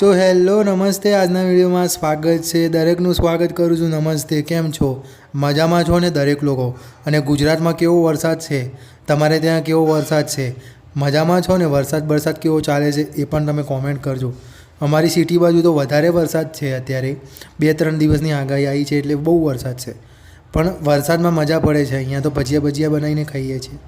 So hello, નમસ્તે. આજના વિડીયોમાં સ્વાગત છે. દરેકનું સ્વાગત કરું છું. નમસ્તે. કેમ છો? મજામાં છો ને દરેક લોકો? અને ગુજરાતમાં કેવો વરસાદ છે? તમારે ત્યાં કેવો વરસાદ છે? મજામાં છો ને? વરસાદ બરસાદ કેવો ચાલે છે એ પણ તમે કોમેન્ટ કરજો. અમારી સિટી બાજુ તો વધારે વરસાદ છે અત્યારે. બે ત્રણ દિવસની આગાહી આવી છે એટલે બહુ વરસાદ છે. પણ વરસાદમાં મજા પડે છે. અહીંયા તો ભજીયા ભજીયા બનાવીને ખાઈએ છીએ.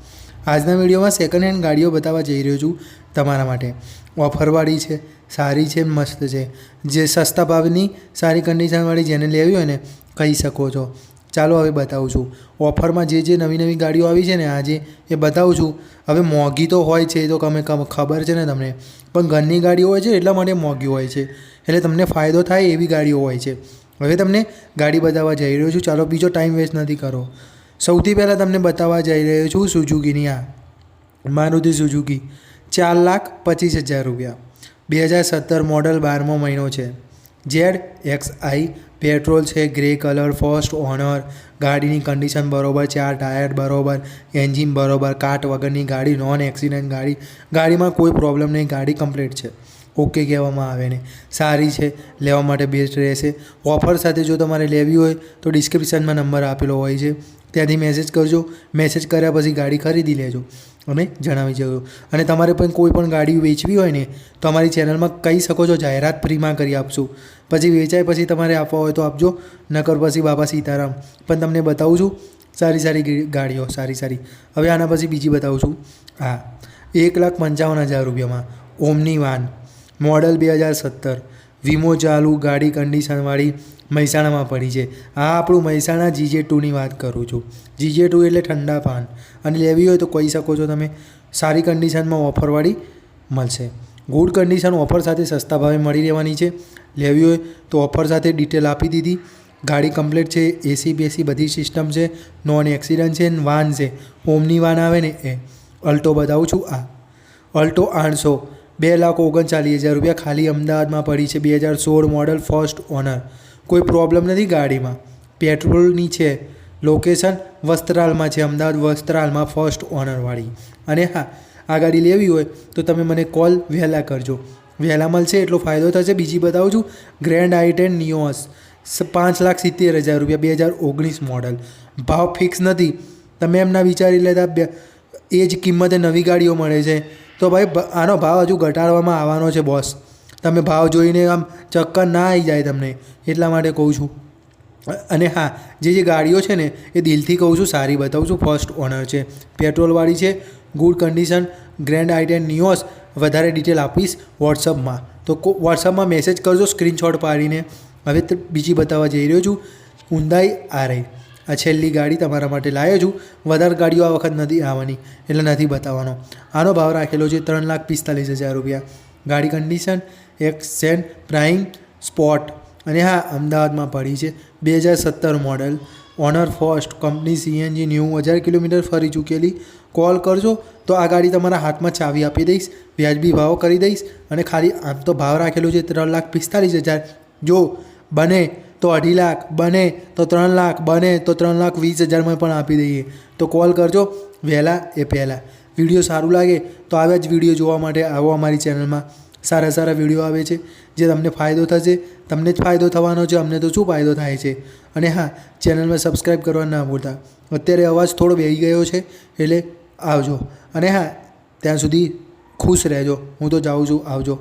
આજના વિડીયોમાં સેકન્ડ હેન્ડ ગાડીઓ બતાવવા જઈ રહ્યો છું તમારા માટે. ઓફરવાળી છે, સારી છે, મસ્ત છે. જે સસ્તા ભાવની સારી કન્ડિશનવાળી જેને લેવી હોય ને, કહી શકો છો. ચાલો હવે બતાવું છું. ઓફરમાં જે જે નવી નવી ગાડીઓ આવી છે ને, આજે એ બતાવું છું. હવે મોંઘી તો હોય છે, એ તો તમે ખબર છે ને તમને. પણ ઘરની ગાડીઓ હોય છે, એટલા માટે મોંઘી હોય છે. એટલે તમને ફાયદો થાય એવી ગાડીઓ હોય છે. હવે તમને ગાડી બતાવવા જઈ રહ્યો છું. ચાલો બીજો ટાઈમ વેસ્ટ નથી કરો. સૌથી પહેલાં તમને બતાવવા જઈ રહ્યો છું સુઝુકીની આ. મારુતિ સુઝુકી ચાર લાખ પચીસ હજાર રૂપિયા. બે હજાર સત્તર મોડલ બારમો મહિનો છે. જેડ એક્સ આઈ પેટ્રોલ છે ગ્રે કલર ફર્સ્ટ ઓનર ગાડીની કન્ડિશન બરોબર, ચાર ટાયર બરોબર એન્જિન બરોબર, કાટ વગરની ગાડી નોન એક્સિડન્ટ ગાડી. ગાડીમાં કોઈ પ્રોબ્લેમ નહીં, ગાડી કમ્પ્લીટ છે. ઓકે કહેવામાં આવે ને. સારી છે, લેવા માટે બેસ્ટ રહેશે. ઓફર સાથે જો તમારે લેવી હોય, તો ડિસ્ક્રિપ્શનમાં નંબર આપેલો હોય છે. ત્યાંથી મેસેજ કરજો. મેસેજ કર્યા પછી ગાડી ખરીદી લેજો. અને જણાવી જજો. અને તમારે પણ કોઈ પણ ગાડી વેચવી હોય ને, તો અમારી ચેનલમાં કહી શકો છો, જાહેરાત ફ્રીમાં કરી આપશું. પછી વેચાય પછી તમારે આપવા હોય તો આપજો. નકર પછી બાબા સીતારામ. પણ તમને બતાવું છું, સારી સારી ગાડીઓ, સારી સારી. હવે આના પછી બીજી બતાવું છું. હા, એક લાખ પંચાવન હજાર રૂપિયામાં, ઓમની વાન. મોડલ બે હજાર સત્તર. વીમો ચાલુ, ગાડી કન્ડિશનવાળી મહેસાણામાં પડી છે. આ આપણું મહેસાણા જીજે ટુની વાત કરું છું. જીજે ટુ એટલે ઠંડા પાન. અને લેવી હોય તો કહી શકો છો તમે, સારી કન્ડિશનમાં ઓફરવાળી મળશે. ગુડ કન્ડિશન ઓફર સાથે સસ્તા ભાવે મળી રહેવાની છે. લેવી હોય તો ઓફર સાથે ડિટેલ આપી દીધી. ગાડી કમ્પ્લીટ છે, એસી, બેસી બધી સિસ્ટમ છે. નોન એક્સિડન્ટ છે ને વાન છે. ઓમની વાન આવે ને એ. અલ્ટો બતાવું છું આ. અલ્ટો આઠસો. બે લાખ ઓગણચાલીસ હજાર રૂપિયા ખાલી અમદાવાદમાં પડી છે. બે હજાર સોળ મોડલ ફર્સ્ટ ઓનર કોઈ પ્રોબ્લેમ નથી ગાડીમાં. પેટ્રોલની છે. લોકેશન વસ્ત્રાલમાં છે. અમદાવાદ વસ્ત્રાલમાં ફર્સ્ટ ઓનરવાળી અને હા, આ ગાડી લેવી હોય તો તમે મને કોલ વહેલા કરજો. વહેલા મળશે એટલો ફાયદો થશે. બીજી બતાવું છું. ગ્રેન્ડ આઈ ટેન નિયોસ પાંચ લાખ સિત્તેર હજાર રૂપિયા. બે હજાર ઓગણીસ મોડલ ભાવ ફિક્સ નથી. તમે એમના વિચારી લેતા એ જ કિંમતે નવી ગાડીઓ મળે છે. તો ભાઈ આનો ભાવ હજુ ઘટાડવામાં આવવાનો છે બોસ તમે ભાવ જોઈને આમ ચક્કર ના આવી જાય તમને. એટલા માટે કહું છું. અને હા, જે જે ગાડીઓ છે ને, એ દિલથી કહું છું, સારી બતાવું છું. ફર્સ્ટ ઓનર છે. પેટ્રોલવાળી છે. Good condition grand i ten Nios વધારે ડિટેલ આપીશ વોટ્સઅપમાં તો વોટ્સઅપમાં મેસેજ કરજો સ્ક્રીનશોટ પાડીને. હવે બીજી બતાવવા જઈ રહ્યો છું. ઊંડાઈ આરઆઈ આ છેલ્લી ગાડી તમારા માટે લાવ્યો છું. વધારે ગાડીઓ આ વખત નથી આવવાની, એટલે નથી બતાવવાનો. આનો ભાવ રાખેલો છે ત્રણ લાખ પિસ્તાલીસ હજાર રૂપિયા. ગાડી કન્ડિશન એક સેન્ટ પ્રાઇમ સ્પોટ અને હા, અમદાવાદમાં પડી છે. બે હજાર સત્તર model owner first company CNG નેવું હજાર કિલોમીટર ફરી ચૂકેલી. કોલ કરજો, તો આ ગાડી તમારા હાથમાં ચાવી આપી દઈશ, વ્યાજબી ભાવ કરી દઈશ. અને ખાલી આમ તો ભાવ રાખેલો છે ત્રણ લાખ પિસ્તાલીસ હજાર. જો બને તો અઢી લાખ બને, તો ત્રણ લાખ બને, તો ત્રણ લાખ વીસ હજારમાં પણ આપી દઈએ. તો કોલ કરજો, વહેલા એ પહેલાં. વીડિયો સારું લાગે તો આવ્યા જ વીડિયો જોવા માટે આવો અમારી ચેનલમાં. સારા સારા વીડિયો આવે છે, જે તમને ફાયદો થશે. તમને જ ફાયદો થવાનો છે, અમને તો શું ફાયદો થાય છે? અને હા, ચેનલમાં સબસ્ક્રાઈબ કરવા ના ભૂલતા. અત્યારે અવાજ થોડો બેહી ગયો છે, એટલે આવજો. અને હા, ત્યાં સુધી ખુશ રહેજો. હું તો જાઉં છું, આવજો.